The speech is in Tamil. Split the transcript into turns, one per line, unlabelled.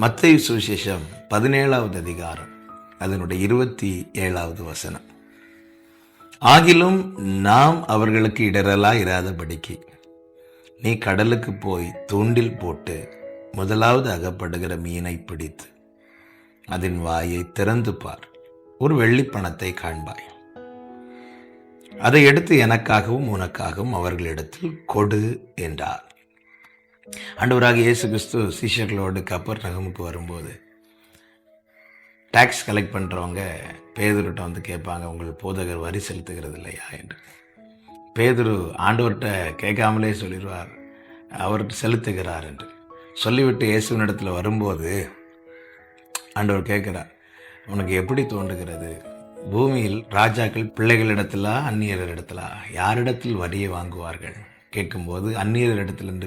மத்திய சுவிசேஷம் பதினேழாவது அதிகாரம் அதனுடைய இருபத்தி ஏழாவது வசனம். ஆகிலும் நாம் அவர்களுக்கு இடரலா இராதபடிக்கு நீ கடலுக்கு போய் தூண்டில் போட்டு முதலாவது அகப்படுகிற மீனை பிடித்து அதன் வாயை திறந்து பார் ஒரு வெள்ளிப்பணத்தை காண்பாய். அதை எடுத்து எனக்காகவும் உனக்காகவும் அவர்களிடத்தில் கொடு என்றார். ஆண்டவராக இயேசு கிறிஸ்து சீஷர்களோடு கப்பர் நகமுக்கு வரும்போது டேக்ஸ் கலெக்ட் பண்ணுறவங்க பேதுருட்ட வந்து கேட்பாங்க உங்கள் போதகர் வரி செலுத்துகிறது இல்லையா? என்று. பேதுரு ஆண்டவர்கிட்ட கேட்காமலே சொல்லிடுவார் அவர்கிட்ட செலுத்துகிறார் என்று. சொல்லிவிட்டு இயேசுவினிடத்தில் வரும்போது ஆண்டவர் கேட்குறார் உனக்கு எப்படி தோன்றுகிறது? பூமியில் ராஜாக்கள் பிள்ளைகளிடத்திலா அந்நியரிடத்திலா யாரிடத்தில் வரியை வாங்குவார்கள்? கேட்கும்போது அந்நியரிடத்திலிருந்து